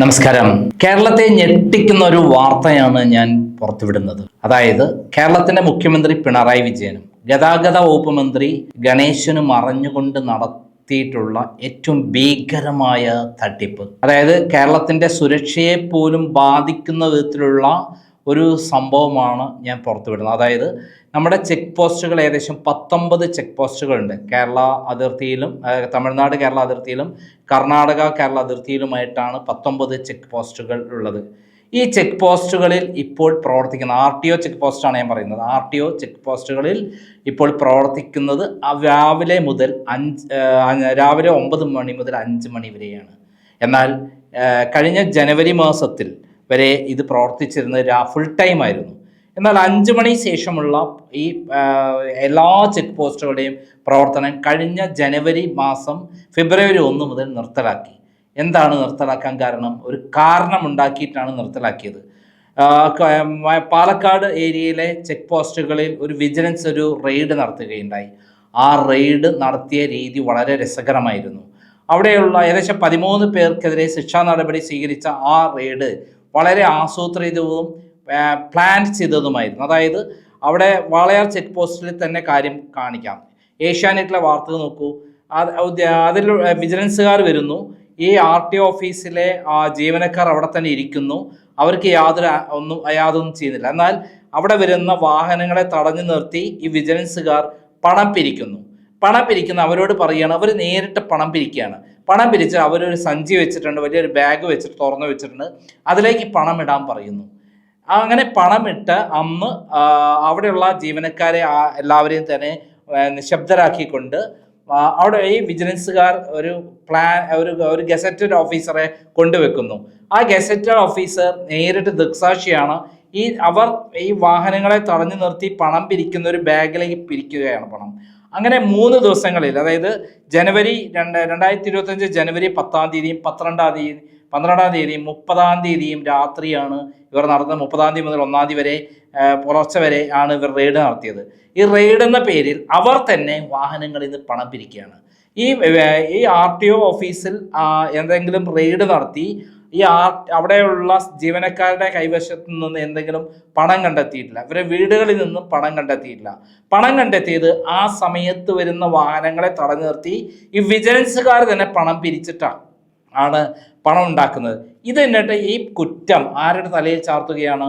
നമസ്കാരം. കേരളത്തെ ഞെട്ടിക്കുന്ന ഒരു വാർത്തയാണ് ഞാൻ പുറത്തുവിടുന്നത്. അതായത് കേരളത്തിന്റെ മുഖ്യമന്ത്രി പിണറായി വിജയനും ഗതാഗത വകുപ്പ് മന്ത്രി ഗണേശനും അറിഞ്ഞുകൊണ്ട് നടത്തിയിട്ടുള്ള ഏറ്റവും ഭീകരമായ തട്ടിപ്പ്. അതായത് കേരളത്തിന്റെ സുരക്ഷയെ പോലും ബാധിക്കുന്ന വിധത്തിലുള്ള ഒരു സംഭവമാണ് ഞാൻ പുറത്തുവിടുന്നത്. അതായത് നമ്മുടെ ചെക്ക് പോസ്റ്റുകൾ ഏകദേശം പത്തൊമ്പത് ചെക്ക് പോസ്റ്റുകളുണ്ട്. കേരള അതിർത്തിയിലും തമിഴ്നാട് കേരള അതിർത്തിയിലും കർണാടക കേരള അതിർത്തിയിലുമായിട്ടാണ് പത്തൊമ്പത് ചെക്ക് പോസ്റ്റുകൾ ഉള്ളത്. ഈ ചെക്ക് പോസ്റ്റുകളിൽ ഇപ്പോൾ പ്രവർത്തിക്കുന്ന ആർ ടി ഒ ചെക്ക് പോസ്റ്റാണ് ഞാൻ പറയുന്നത്. ആർ ടി ഒ ചെക്ക് പോസ്റ്റുകളിൽ ഇപ്പോൾ പ്രവർത്തിക്കുന്നത് രാവിലെ മുതൽ അഞ്ച് രാവിലെ ഒമ്പത് മണി മുതൽ അഞ്ച് മണി വരെയാണ്. എന്നാൽ കഴിഞ്ഞ ജനുവരി മാസത്തിൽ വരെ ഇത് പ്രവർത്തിച്ചിരുന്നത് ഫുൾ ടൈം ആയിരുന്നു. എന്നാൽ അഞ്ച് മണി ശേഷമുള്ള ഈ എല്ലാ ചെക്ക് പോസ്റ്റുകളുടെയും പ്രവർത്തനം കഴിഞ്ഞ ജനുവരി മാസം ഫെബ്രുവരി ഒന്ന് മുതൽ നിർത്തലാക്കി. എന്താണ് നിർത്തലാക്കാൻ കാരണം? ഒരു കാരണമുണ്ടാക്കിയിട്ടാണ് നിർത്തലാക്കിയത്. പാലക്കാട് ഏരിയയിലെ ചെക്ക് പോസ്റ്റുകളിൽ ഒരു വിജിലൻസ് ഒരു റെയ്ഡ് നടത്തുകയുണ്ടായി. ആ റെയ്ഡ് നടത്തിയ രീതി വളരെ രസകരമായിരുന്നു. അവിടെയുള്ള ഏകദേശം പതിമൂന്ന് പേർക്കെതിരെ ശിക്ഷാ നടപടി സ്വീകരിച്ച ആ റെയ്ഡ് വളരെ ആസൂത്രിതവും പ്ലാൻ ചെയ്തതുമായിരുന്നു. അതായത് അവിടെ വാളയാർ ചെക്ക് പോസ്റ്റിൽ തന്നെ കാര്യം കാണിക്കാം. ഏഷ്യാനെറ്റിലെ വാർത്തകൾ നോക്കൂ. അതിൽ വിജിലൻസുകാർ വരുന്നു. ഈ ആർ ടി ഓഫീസിലെ ആ ജീവനക്കാർ അവിടെ തന്നെ ഇരിക്കുന്നു. അവർക്ക് യാതൊരു ഒന്നും യാതൊന്നും ചെയ്യുന്നില്ല. എന്നാൽ അവിടെ വരുന്ന വാഹനങ്ങളെ തടഞ്ഞു നിർത്തി ഈ വിജിലൻസുകാർ പണം പിരിക്കുന്നു. പണം പിരിക്കുന്ന അവരോട് പറയുകയാണ് അവർ നേരിട്ട് പണം പിരിക്കുകയാണ്. പണം പിരിച്ച് അവരൊരു സഞ്ചി വെച്ചിട്ടുണ്ട് വലിയൊരു ബാഗ് വെച്ചിട്ട് തുറന്നു വെച്ചിട്ടുണ്ട്. അതിലേക്ക് പണം ഇടാൻ പറയുന്നു. അങ്ങനെ പണമിട്ട് ആ, അവിടെയുള്ള ജീവനക്കാരെ എല്ലാവരെയും തന്നെ നിശബ്ദരാക്കിക്കൊണ്ട് അവിടെ ഈ വിജിലൻസുകാർ ഒരു പ്ലാൻ ഒരു ഒരു ഗസറ്റഡ് ഓഫീസറെ കൊണ്ടുവെക്കുന്നു. ആ ഗസറ്റഡ് ഓഫീസർ നേരിട്ട് ദൃക്സാക്ഷിയാണ്. ഈ അവർ ഈ വാഹനങ്ങളെ തടഞ്ഞു നിർത്തി പണം പിരിക്കുന്ന ഒരു ബാഗിലേക്ക് പിരിക്കുകയാണ് പണം. അങ്ങനെ മൂന്ന് ദിവസങ്ങളിൽ അതായത് ജനുവരി രണ്ട് രണ്ടായിരത്തി ഇരുപത്തഞ്ച് ജനുവരി പത്താം തീയതിയും പന്ത്രണ്ടാം തീയതി പന്ത്രണ്ടാം തീയതിയും മുപ്പതാം തീയതിയും രാത്രിയാണ് ഇവർ നടന്ന മുപ്പതാം തീയതി മുതൽ ഒന്നാം തീയതി വരെ പുലർച്ചെ വരെ ആണ് ഇവർ റെയ്ഡ് നടത്തിയത്. ഈ റെയ്ഡ് എന്ന പേരിൽ അവർ തന്നെ വാഹനങ്ങളിൽ നിന്ന് പണം പിരിക്കുകയാണ്. ഈ ഈ ആർ ടി ഒ ഓഫീസിൽ എന്തെങ്കിലും റെയ്ഡ് നടത്തി ഈ ആർ അവിടെയുള്ള ജീവനക്കാരുടെ കൈവശത്ത് നിന്ന് എന്തെങ്കിലും പണം കണ്ടെത്തിയിട്ടില്ല. ഇവരെ വീടുകളിൽ നിന്നും പണം കണ്ടെത്തിയിട്ടില്ല. പണം കണ്ടെത്തിയത് ആ സമയത്ത് വരുന്ന വാഹനങ്ങളെ തടഞ്ഞു നിർത്തി. ഈ വിജിലൻസുകാർ തന്നെ പണം പിരിച്ചിട്ടാണ്. ആണ് പണം ഉണ്ടാക്കുന്നത്. ഇത് എന്നിട്ട് ഈ കുറ്റം ആരുടെ തലയിൽ ചാർത്തുകയാണ്?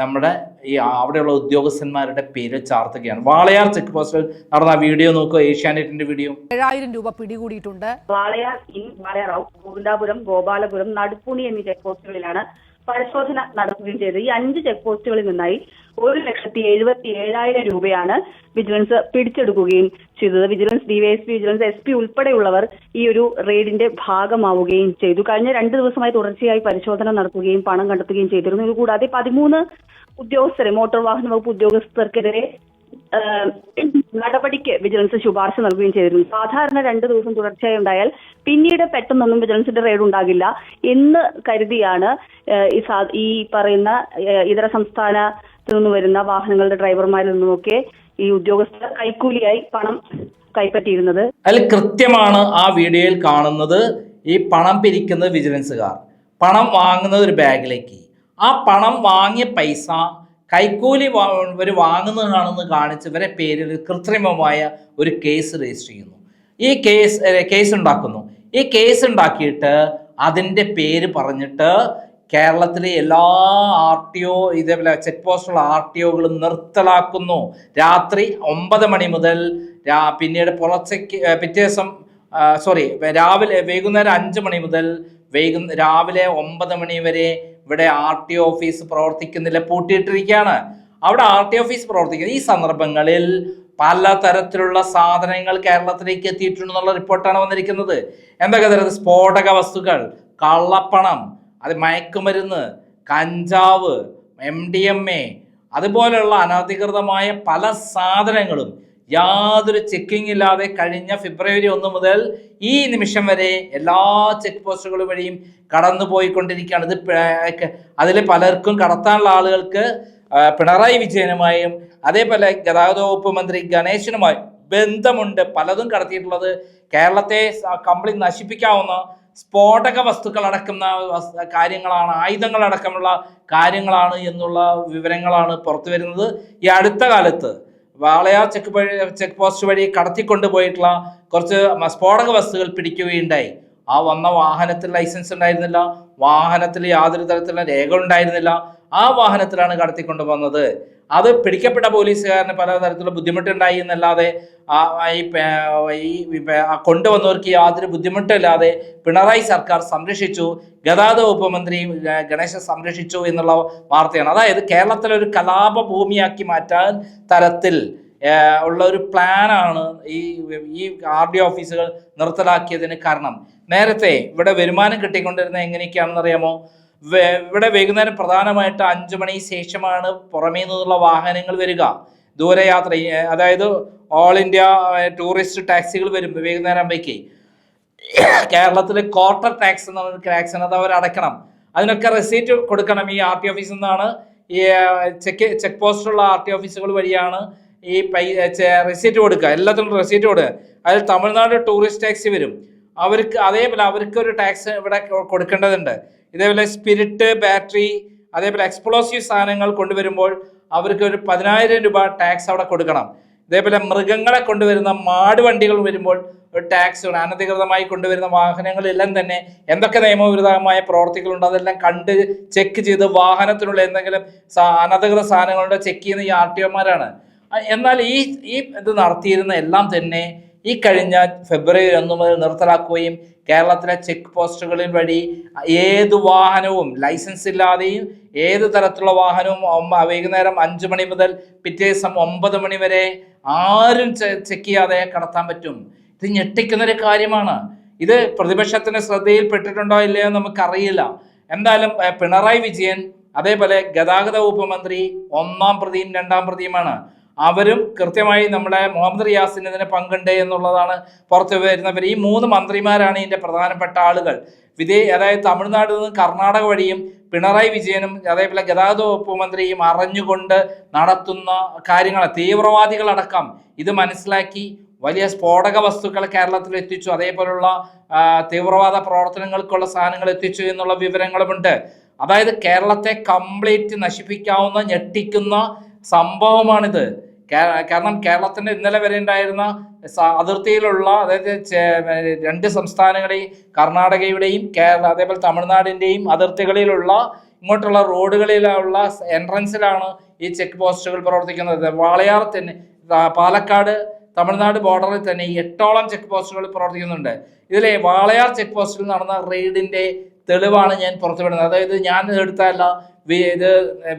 നമ്മുടെ ഈ അവിടെയുള്ള ഉദ്യോഗസ്ഥന്മാരുടെ പേര് ചാർത്തുകയാണ്. വാളയാർ ചെക്ക് പോസ്റ്റിൽ നടന്ന വീഡിയോ നോക്കുക ഏഷ്യാനെറ്റിന്റെ വീഡിയോ. ഏഴായിരം രൂപ പിടികൂടിയിട്ടുണ്ട്. വാളയാർ ഇൻ വാളയാർ ഔട്ട് ഗോവിന്ദാപുരം ഗോപാലപുരം നടുപ്പുണി എന്നീ ചെക്ക് പോസ്റ്റുകളിലാണ് പരിശോധന നടത്തുകയും ചെയ്തത്. ഈ അഞ്ച് ചെക്ക് പോസ്റ്റുകളിൽ നിന്നായി ഒരു ലക്ഷത്തി എഴുപത്തി ഏഴായിരം രൂപയാണ് വിജിലൻസ് പിടിച്ചെടുക്കുകയും ചെയ്തത്. Vigilance DySP vigilance S P ഉൾപ്പെടെയുള്ളവർ ഈ ഒരു റെയ്ഡിന്റെ ഭാഗമാവുകയും ചെയ്തു. കഴിഞ്ഞ രണ്ട് ദിവസമായി തുടർച്ചയായി പരിശോധന നടത്തുകയും പണം കണ്ടെത്തുകയും ചെയ്തിരുന്നു. ഇതുകൂടാതെ പതിമൂന്ന് ഉദ്യോഗസ്ഥരെ മോട്ടോർ വാഹന വകുപ്പ് ഉദ്യോഗസ്ഥർക്കെതിരെ നടപടിക്ക് വിജിലൻസ് ശുപാർശ നൽകുകയും ചെയ്തിരുന്നു. സാധാരണ രണ്ട് ദിവസം തുടർച്ചയായി ഉണ്ടായാൽ പിന്നീട് പെട്ടെന്നൊന്നും വിജിലൻസിന്റെ റെയ്ഡ് ഉണ്ടാകില്ല എന്ന് കരുതിയാണ് ഈ പറയുന്ന ഇതര സംസ്ഥാനത്തു നിന്ന് വരുന്ന വാഹനങ്ങളുടെ ഡ്രൈവർമാരിൽ നിന്നുമൊക്കെ ഈ ഉദ്യോഗസ്ഥർ കൈക്കൂലിയായി പണം കൈപ്പറ്റിയിരുന്നത്. അതിൽ കൃത്യമാണ് ആ വീഡിയോയിൽ കാണുന്നത്. ഈ പണം പിരിക്കുന്നത് വിജിലൻസുകാർ പണം വാങ്ങുന്നത് ഒരു ബാഗിലേക്ക്. ആ പണം വാങ്ങിയ പൈസ കൈക്കൂലി ഇവർ വാങ്ങുന്നതാണെന്ന് കാണിച്ച് ഇവരെ പേരിൽ കൃത്രിമമായ ഒരു കേസ് രജിസ്റ്റർ ചെയ്യുന്നു. ഈ കേസ് കേസ് ഉണ്ടാക്കുന്നു. ഈ കേസ് ഉണ്ടാക്കിയിട്ട് അതിന്റെ പേര് പറഞ്ഞിട്ട് കേരളത്തിലെ എല്ലാ ആർ ടി ഒ ഇതേപോലെ ചെക്ക് പോസ്റ്റുള്ള ആർ ടി ഒകളും നിർത്തലാക്കുന്നു. രാത്രി ഒമ്പത് മണി മുതൽ പിന്നീട് പുലർച്ചയ്ക്ക് പിറ്റേ ദിവസം സോറി രാവിലെ വൈകുന്നേരം അഞ്ച് മണി മുതൽ വൈകുന്ന രാവിലെ ഒമ്പത് മണി വരെ ഇവിടെ ആർ ടി ഓഫീസ് പ്രവർത്തിക്കുന്നില്ല പൂട്ടിയിട്ടിരിക്കുകയാണ്. അവിടെ ആർ ടി ഓഫീസ് പ്രവർത്തിക്കുന്നത് ഈ സന്ദർഭങ്ങളിൽ പല തരത്തിലുള്ള സാധനങ്ങൾ കേരളത്തിലേക്ക് എത്തിയിട്ടുണ്ടെന്നുള്ള റിപ്പോർട്ടാണ് വന്നിരിക്കുന്നത്. എന്തൊക്കെ തരത്തിൽ സ്ഫോടക വസ്തുക്കൾ? കള്ളപ്പണം അത് മയക്കുമരുന്ന് കഞ്ചാവ് എം ഡി എം എ അതുപോലെയുള്ള അനധികൃതമായ പല സാധനങ്ങളും യാതൊരു ചെക്കിംഗ് ഇല്ലാതെ കഴിഞ്ഞ ഫെബ്രുവരി ഒന്ന് മുതൽ ഈ നിമിഷം വരെ എല്ലാ ചെക്ക് പോസ്റ്റുകൾ വഴിയും കടന്നു പോയിക്കൊണ്ടിരിക്കുകയാണ് ഇത് അതിൽ പലർക്കും കടത്താനുള്ള ആളുകൾക്ക് പിണറായി വിജയനുമായും അതേപോലെ ഗതാഗത വകുപ്പ് മന്ത്രി ഗണേശനുമായും ബന്ധമുണ്ട്. പലതും കടത്തിയിട്ടുള്ളത് കേരളത്തെ കംപ്ലീറ്റ് നശിപ്പിക്കാവുന്ന സ്ഫോടക വസ്തുക്കൾ അടക്കുന്ന കാര്യങ്ങളാണ് ആയുധങ്ങൾ അടക്കമുള്ള കാര്യങ്ങളാണ് എന്നുള്ള വിവരങ്ങളാണ് പുറത്തു വരുന്നത്. ഈ അടുത്ത കാലത്ത് വാളയാർ ചെക്ക് വഴി ചെക്ക് പോസ്റ്റ് വഴി കടത്തിക്കൊണ്ട് പോയിട്ടുള്ള കുറച്ച് സ്ഫോടക വസ്തുക്കൾ പിടിക്കുകയുണ്ടായി. ആ വന്ന വാഹനത്തിൽ ലൈസൻസ് ഉണ്ടായിരുന്നില്ല. വാഹനത്തിൽ യാതൊരു തരത്തിലുള്ള രേഖ ഉണ്ടായിരുന്നില്ല. ആ വാഹനത്തിലാണ് കടത്തിക്കൊണ്ട് വന്നത്. അത് പിടിക്കപ്പെട്ട പോലീസുകാരന് പല തരത്തിലുള്ള ബുദ്ധിമുട്ടുണ്ടായി എന്നല്ലാതെ ഈ കൊണ്ടുവന്നവർക്ക് യാതൊരു ബുദ്ധിമുട്ടില്ലാതെ പിണറായി സർക്കാർ സംരക്ഷിച്ചു. ഗതാഗത വകുപ്പ് മന്ത്രി ഗണേശൻ സംരക്ഷിച്ചു എന്നുള്ള വാർത്തയാണ്. അതായത് കേരളത്തിലെ ഒരു കലാപ ഭൂമിയാക്കി മാറ്റാൻ തരത്തിൽ ഉള്ള ഒരു പ്ലാനാണ് ഈ ഈ ആർ ഡി ഓഫീസുകൾ നിർത്തലാക്കിയതിന് കാരണം. നേരത്തെ ഇവിടെ വരുമാനം കിട്ടിക്കൊണ്ടിരുന്ന എങ്ങനെയൊക്കെയാണെന്ന് അറിയാമോ വേ- ഇവിടെ വൈകുന്നേരം പ്രധാനമായിട്ട് അഞ്ചു മണി ശേഷമാണ് പുറമേ നിന്നുള്ള വാഹനങ്ങൾ വരിക. ദൂരയാത്ര അതായത് ഓൾ ഇന്ത്യ ടൂറിസ്റ്റ് ടാക്സികൾ വരും വൈകുന്നേരം ആകുമ്പോഴേക്ക് കേരളത്തിൽ ക്വാർട്ടർ ടാക്സ് എന്ന് പറഞ്ഞ ടാക്സ് അത് അവർ അടയ്ക്കണം. അതിനൊക്കെ റെസീറ്റ് കൊടുക്കണം. ഈ ആർ ടി ഓഫീസിൽ നിന്നാണ് ഈ ചെക്ക് ചെക്ക് പോസ്റ്റുള്ള ആർ ടി ഓഫീസുകൾ വഴിയാണ് ഈ പൈ റെസീറ്റ് കൊടുക്കുക. എല്ലാത്തിനും റെസീറ്റ് കൊടുക്കുക. അതിൽ തമിഴ്നാട് ടൂറിസ്റ്റ് ടാക്സി വരും. അവർക്ക് അതേപോലെ അവർക്ക് ഒരു ടാക്സ് ഇവിടെ കൊടുക്കേണ്ടതുണ്ട്. ഇതേപോലെ സ്പിരിറ്റ് ബാറ്ററി അതേപോലെ എക്സ്പ്ലോസീവ് സാധനങ്ങൾ കൊണ്ടുവരുമ്പോൾ അവർക്ക് ഒരു പതിനായിരം രൂപ ടാക്സ് അവിടെ കൊടുക്കണം. ഇതേപോലെ മൃഗങ്ങളെ കൊണ്ടുവരുന്ന മാട് വണ്ടികൾ വരുമ്പോൾ ഒരു ടാക്സ് അനധികൃതമായി കൊണ്ടുവരുന്ന വാഹനങ്ങളെല്ലാം തന്നെ എന്തൊക്കെ നിയമവിരുദ്ധമായ പ്രവർത്തികളുണ്ട് അതെല്ലാം കണ്ട് ചെക്ക് ചെയ്ത് വാഹനത്തിനുള്ള എന്തെങ്കിലും അനധികൃത സാധനങ്ങളുണ്ടോ ചെക്ക് ചെയ്യുന്ന ഈ ആർ എന്നാൽ ഈ ഈ ഇത് നടത്തിയിരുന്ന എല്ലാം തന്നെ ഈ കഴിഞ്ഞ ഫെബ്രുവരി ഒന്ന് മുതൽ നിർത്തലാക്കുകയും കേരളത്തിലെ ചെക്ക് പോസ്റ്റുകളിൽ വഴി ഏത് വാഹനവും ലൈസൻസ് ഇല്ലാതെയും ഏത് തരത്തിലുള്ള വാഹനവും വൈകുന്നേരം അഞ്ചു മണി മുതൽ പിറ്റേ ദിവസം ഒമ്പത് മണി വരെ ആരും ചെക്ക് ചെയ്യാതെ കടത്താൻ പറ്റും. ഇത് ഞെട്ടിക്കുന്ന ഒരു കാര്യമാണ്. ഇത് പ്രതിപക്ഷത്തിന് ശ്രദ്ധയിൽപ്പെട്ടിട്ടുണ്ടോ ഇല്ലയോ നമുക്കറിയില്ല. എന്തായാലും പിണറായി വിജയൻ അതേപോലെ ഗതാഗത വകുപ്പ് മന്ത്രി ഒന്നാം പ്രതിയും രണ്ടാം പ്രതിയുമാണ്. അവരും കൃത്യമായി നമ്മുടെ മുഹമ്മദ് റിയാസിന് ഇതിന് പങ്കുണ്ട് എന്നുള്ളതാണ് പുറത്തു വരുന്നവർ. ഈ മൂന്ന് മന്ത്രിമാരാണ് ഇതിന്റെ പ്രധാനപ്പെട്ട ആളുകൾ. വിദേ അതായത് തമിഴ്നാട് നിന്ന് കർണാടക വഴിയും പിണറായി വിജയനും അതേപോലെ ഗതാഗത വകുപ്പ് മന്ത്രിയും അറിഞ്ഞുകൊണ്ട് നടത്തുന്ന കാര്യങ്ങൾ തീവ്രവാദികളടക്കം ഇത് മനസ്സിലാക്കി വലിയ സ്ഫോടക വസ്തുക്കൾ കേരളത്തിൽ എത്തിച്ചു. അതേപോലുള്ള തീവ്രവാദ പ്രവർത്തനങ്ങൾക്കുള്ള സാധനങ്ങൾ എത്തിച്ചു എന്നുള്ള വിവരങ്ങളുമുണ്ട്. അതായത് കേരളത്തെ കംപ്ലീറ്റ് നശിപ്പിക്കാവുന്ന ഞെട്ടിക്കുന്ന സംഭവമാണിത്. കാരണം കേരളത്തിന്റെ ഇന്നലെ വരെ ഉണ്ടായിരുന്ന അതിർത്തിയിലുള്ള അതായത് രണ്ട് സംസ്ഥാനങ്ങളെയും കർണാടകയുടെയും കേരള അതേപോലെ തമിഴ്നാടിന്റെയും അതിർത്തികളിലുള്ള ഇങ്ങോട്ടുള്ള റോഡുകളിലുള്ള എൻട്രൻസിലാണ് ഈ ചെക്ക് പോസ്റ്റുകൾ പ്രവർത്തിക്കുന്നത്. വാളയാർ തന്നെ പാലക്കാട് തമിഴ്നാട് ബോർഡറിൽ തന്നെ എട്ടോളം ചെക്ക് പോസ്റ്റുകൾ പ്രവർത്തിക്കുന്നുണ്ട്. ഇതിലെ വാളയാർ ചെക്ക് പോസ്റ്റിൽ നടന്ന റെയ്ഡിന്റെ തെളിവാണ് ഞാൻ പുറത്തുവിടുന്നത് അതായത് ഞാൻ എടുത്തല്ല ഇത്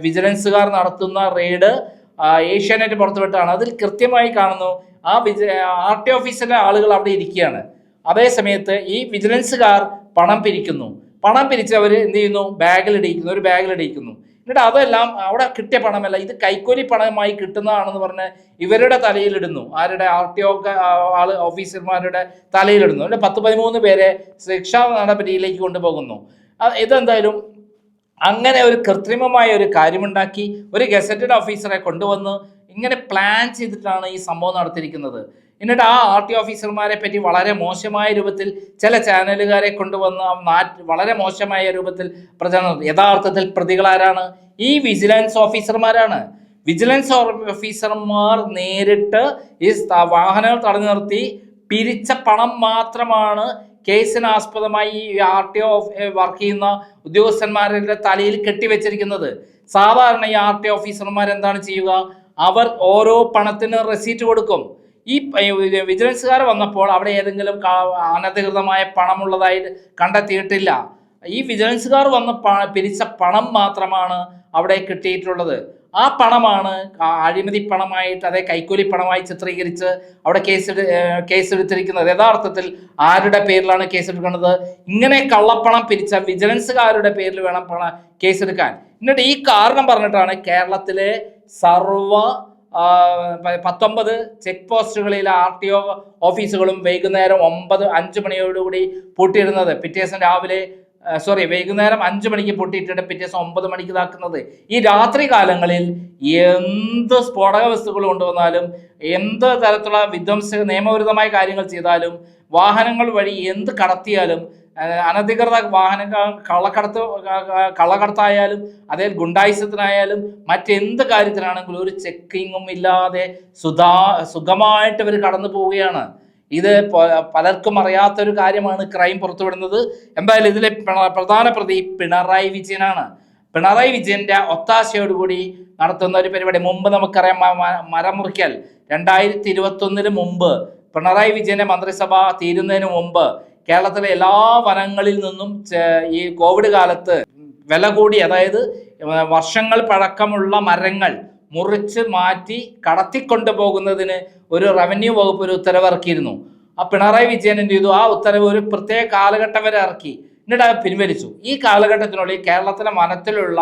വിജിലൻസുകാർ നടത്തുന്ന റെയ്ഡ് ഏഷ്യാനെറ്റ് പുറത്തുവിട്ടാണ് അതിൽ കൃത്യമായി കാണുന്നു ആ വിജ ആർ ടി ഓഫീസിലെ ആളുകൾ അവിടെ ഇരിക്കുകയാണ്. അതേ സമയത്ത് ഈ വിജിലൻസുകാർ പണം പിരിക്കുന്നു. പണം പിരിച്ച് അവർ എന്ത് ചെയ്യുന്നു? ബാഗിൽ ഇടിയിക്കുന്നു ഒരു ബാഗിൽ ഇടിയിക്കുന്നു. എന്നിട്ട് അതെല്ലാം അവിടെ കിട്ടിയ പണമല്ല ഇത് കൈക്കൂലി പണമായി കിട്ടുന്നതാണെന്ന് പറഞ്ഞ് ഇവരുടെ തലയിലിടുന്നു. ആരുടെ? ആർ ടി ഒ ആൾ ഓഫീസർമാരുടെ തലയിലിടുന്നു. അല്ലെ പത്ത് പതിമൂന്ന് പേരെ ശിക്ഷാ നടപടിയിലേക്ക് കൊണ്ടുപോകുന്നു. ഇതെന്തായാലും അങ്ങനെ ഒരു കൃത്രിമമായ ഒരു കാര്യമുണ്ടാക്കി ഒരു ഗസറ്റഡ് ഓഫീസറെ കൊണ്ടുവന്ന് ഇങ്ങനെ പ്ലാൻ ചെയ്തിട്ടാണ് ഈ സംഭവം നടത്തിയിരിക്കുന്നത്. എന്നിട്ട് ആ ആർ ടി ഓഫീസർമാരെ പറ്റി വളരെ മോശമായ രൂപത്തിൽ ചില ചാനലുകാരെ കൊണ്ടുവന്ന് വളരെ മോശമായ രൂപത്തിൽ പ്രചരണം. യഥാർത്ഥത്തിൽ പ്രതികളാരാണ് ഈ വിജിലൻസ് ഓഫീസർമാരാണ് വിജിലൻസ് ഓഫീസർമാർ നേരിട്ട് ഈ വാഹനങ്ങൾ തടഞ്ഞു നിർത്തി. പിരിച്ച പണം മാത്രമാണ് കേസിന് ആസ്പദമായി ഈ ആർ ടി ഒ വർക്ക് ചെയ്യുന്ന ഉദ്യോഗസ്ഥന്മാരുടെ തലയിൽ കെട്ടിവെച്ചിരിക്കുന്നത്. സാധാരണ ഈ ആർ ടി ഓഫീസർമാർ എന്താണ് ചെയ്യുക? അവർ ഓരോ പണത്തിന് റെസീറ്റ് കൊടുക്കും. ഈ വിജിലൻസുകാർ വന്നപ്പോൾ അവിടെ ഏതെങ്കിലും അനധികൃതമായ പണമുള്ളതായിട്ട് കണ്ടെത്തിയിട്ടില്ല. ഈ വിജിലൻസുകാർ വന്ന് പിരിച്ച പണം മാത്രമാണ് അവിടെ കിട്ടിയിട്ടുള്ളത്. ആ പണമാണ് അഴിമതി പണമായിട്ട് അതേ കൈക്കൂലി പണമായി ചിത്രീകരിച്ച് അവിടെ കേസ് കേസെടുത്തിരിക്കുന്നത്. യഥാർത്ഥത്തിൽ ആരുടെ പേരിലാണ് കേസെടുക്കുന്നത് ഇങ്ങനെ കള്ളപ്പണം പിരിച്ച വിജിലൻസുകാരുടെ പേരിൽ വേണം പണം കേസെടുക്കാൻ. എന്നിട്ട് ഈ കാരണം പറഞ്ഞിട്ടാണ് കേരളത്തിലെ സർവ പത്തൊമ്പത് ചെക്ക് പോസ്റ്റുകളിലെ ആർ ടി ഒ ഓഫീസുകളും വൈകുന്നേരം ഒമ്പത് അഞ്ച് മണിയോടുകൂടി പൂട്ടിയിടുന്നത്. പിറ്റേ ദിവസം രാവിലെ സോറി വൈകുന്നേരം അഞ്ച് മണിക്ക് പൊട്ടിയിട്ടിട്ട് പിറ്റേ ദിവസം ഒമ്പത് മണിക്ക് ഇതാക്കുന്നത്. ഈ രാത്രി കാലങ്ങളിൽ എന്ത് സ്ഫോടക വസ്തുക്കൾ കൊണ്ടുവന്നാലും എന്ത് തരത്തിലുള്ള വിധ്വംസ നിയമവിരുദ്ധമായ കാര്യങ്ങൾ ചെയ്താലും വാഹനങ്ങൾ വഴി എന്ത് കടത്തിയാലും അനധികൃത വാഹനങ്ങൾ കള്ളക്കടത്ത് കള്ളക്കടത്തായാലും അതേ ഗുണ്ടായുസത്തിനായാലും മറ്റെന്ത് കാര്യത്തിനാണെങ്കിലും ഒരു ചെക്കിങ്ങും ഇല്ലാതെ സുധാ സുഖമായിട്ട് ഇവർ കടന്നു പോവുകയാണ്. ഇത് പലർക്കും അറിയാത്തൊരു കാര്യമാണ് ക്രൈം പുറത്തുവിടുന്നത്. എന്തായാലും ഇതിലെ പ്ര- പ്രധാന പ്രതി പിണറായി വിജയനാണ്. പിണറായി വിജയന്റെ ഒത്താശയോടുകൂടി നടത്തുന്ന ഒരു പരിപാടി. മുമ്പ് നമുക്കറിയാം മരം മുറിക്കൽ രണ്ടായിരത്തി ഇരുപത്തി ഒന്നിന് മുമ്പ് പിണറായി വിജയന്റെ മന്ത്രിസഭ തീരുന്നതിന് മുമ്പ് കേരളത്തിലെ എല്ലാ വനങ്ങളിൽ നിന്നും ഈ കോവിഡ് കാലത്ത് വില കൂടി അതായത് വർഷങ്ങൾ പഴക്കമുള്ള മരങ്ങൾ മുറിച്ച് മാറ്റി കടത്തിക്കൊണ്ടു പോകുന്നതിന് ഒരു റവന്യൂ വകുപ്പ് ഒരു ഉത്തരവ് ഇറക്കിയിരുന്നു ആ പിണറായി വിജയൻ എന്ത് ചെയ്തു? ആ ഉത്തരവ് ഒരു പ്രത്യേക കാലഘട്ടം വരെ ഇറക്കി. എന്നിട്ട് അത് പിൻവലിച്ചു. ഈ കാലഘട്ടത്തിനുള്ളിൽ കേരളത്തിലെ വനത്തിലുള്ള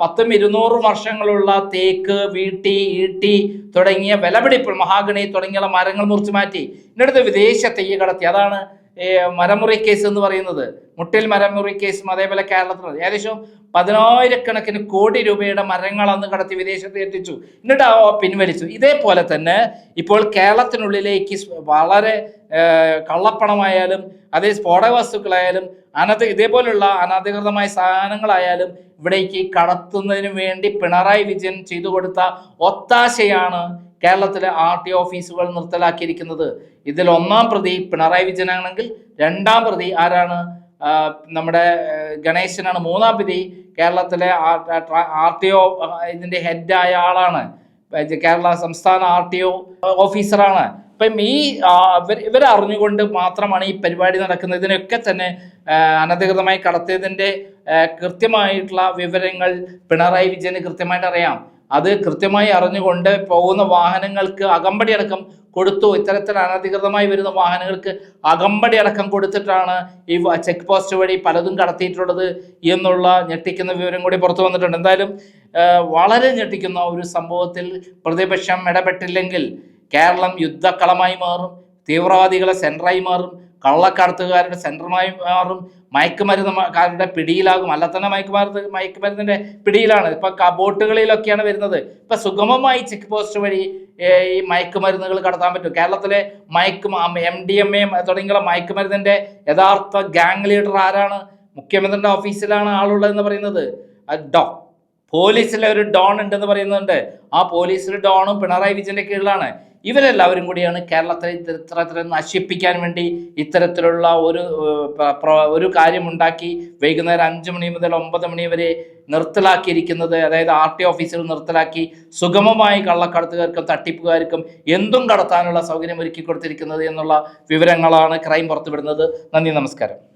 പത്തും ഇരുന്നൂറും വർഷങ്ങളുള്ള തേക്ക് വീട്ടി ഈട്ടി തുടങ്ങിയ വിലപിടിപ്പ് മഹാഗണി തുടങ്ങിയുള്ള മരങ്ങൾ മുറിച്ച് മാറ്റി. എന്നിട്ട് വിദേശ തെയ്യ കടത്തി. അതാണ് മരമുറി കേസ് എന്ന് പറയുന്നത് മുട്ടിൽ മരമുറി കേസും അതേപോലെ കേരളത്തിൽ ഏകദേശം പതിനായിരക്കണക്കിന് കോടി രൂപയുടെ മരങ്ങൾ അന്ന് കടത്തി വിദേശത്ത് എത്തിച്ചു. എന്നിട്ട് പിൻവലിച്ചു. ഇതേപോലെ തന്നെ ഇപ്പോൾ കേരളത്തിനുള്ളിലേക്ക് വളരെ കള്ളപ്പണമായാലും അതേ സ്ഫോടക വസ്തുക്കളായാലും അനധി ഇതേപോലുള്ള അനധികൃതമായ സാധനങ്ങളായാലും ഇവിടേക്ക് കടത്തുന്നതിന് വേണ്ടി പിണറായി വിജയൻ ചെയ്തു കൊടുത്ത ഒത്താശയാണ് കേരളത്തിലെ ആർ ടി ഓഫീസുകൾ നിർത്തലാക്കിയിരിക്കുന്നത്. ഇതിൽ ഒന്നാം പ്രതി പിണറായി വിജയനാണെങ്കിൽ രണ്ടാം പ്രതി ആരാണ്? നമ്മുടെ ഗണേശനാണ് മൂന്നാം പ്രതി. കേരളത്തിലെ ആർ ടി ഒ ഇതിന്റെ ഹെഡായ ആളാണ്. കേരള സംസ്ഥാന ആർ ടി ഒ ഓഫീസറാണ്. ഇപ്പം ഈ ഇവരറിഞ്ഞുകൊണ്ട് മാത്രമാണ് ഈ പരിപാടി നടക്കുന്നത്. ഇതിനൊക്കെ തന്നെ അനധികൃതമായി കടത്തിയതിന്റെ കൃത്യമായിട്ടുള്ള വിവരങ്ങൾ പിണറായി വിജയന് കൃത്യമായിട്ട് അറിയാം. അത് കൃത്യമായി അറിഞ്ഞുകൊണ്ട് പോകുന്ന വാഹനങ്ങൾക്ക് അകമ്പടി അടക്കം കൊടുത്തു. ഇത്തരത്തിൽ അനധികൃതമായി വരുന്ന വാഹനങ്ങൾക്ക് അകമ്പടി അടക്കം കൊടുത്തിട്ടാണ് ഈ ചെക്ക് പോസ്റ്റ് വഴി പലതും കടത്തിയിട്ടുള്ളത് എന്നുള്ള ഞെട്ടിക്കുന്ന വിവരം കൂടി പുറത്തു വന്നിട്ടുണ്ട്. എന്തായാലും വളരെ ഞെട്ടിക്കുന്ന ഒരു സംഭവത്തിൽ പ്രതിപക്ഷം ഇടപെട്ടില്ലെങ്കിൽ കേരളം യുദ്ധക്കളമായി മാറും തീവ്രവാദികളെ സെന്ററായി മാറും കള്ളക്കടത്തുകാരുടെ സെന്ററുമായി മാറും മയക്കുമരുന്നുകാരുടെ പിടിയിലാകും. അല്ല തന്നെ മയക്കുമരുന്ന് മയക്കുമരുന്നിന്റെ പിടിയിലാണ്. ഇപ്പൊ കബോട്ടുകളിലൊക്കെയാണ് വരുന്നത്. ഇപ്പൊ സുഗമമായി ചെക്ക് പോസ്റ്റ് വഴി ഈ മയക്കുമരുന്നുകൾ കടത്താൻ പറ്റും. കേരളത്തിലെ മയക്കു എം ഡി എം എ തുടങ്ങിയുള്ള മയക്കുമരുന്നിന്റെ യഥാർത്ഥ ഗാങ് ലീഡർ ആരാണ്? മുഖ്യമന്ത്രിയുടെ ഓഫീസിലാണ് ആളുള്ളതെന്ന് പറയുന്നത്. ഡോ പോലീസിലെ ഒരു ഡോൺ ഉണ്ടെന്ന് പറയുന്നുണ്ട്. ആ പോലീസിലെ ഡോണും പിണറായി വിജയന്റെ കീഴിലാണ്. ഇവരെല്ലാവരും കൂടിയാണ് കേരളത്തെ ഇത്തരത്തിൽ നശിപ്പിക്കാൻ വേണ്ടി ഇത്തരത്തിലുള്ള ഒരു ഒരു കാര്യമുണ്ടാക്കി വൈകുന്നേരം അഞ്ച് മണി മുതൽ ഒമ്പത് മണി വരെ നിർത്തലാക്കിയിരിക്കുന്നത് അതായത് ആർ ടി ഓഫീസിൽ നിർത്തലാക്കി സുഗമമായി കള്ളക്കടത്തുകാർക്കും തട്ടിപ്പുകാർക്കും എന്തും കടത്താനുള്ള സൗകര്യം ഒരുക്കി കൊടുത്തിരിക്കുന്നത് എന്നുള്ള വിവരങ്ങളാണ് ക്രൈം പുറത്തുവിടുന്നത്. നന്ദി നമസ്കാരം.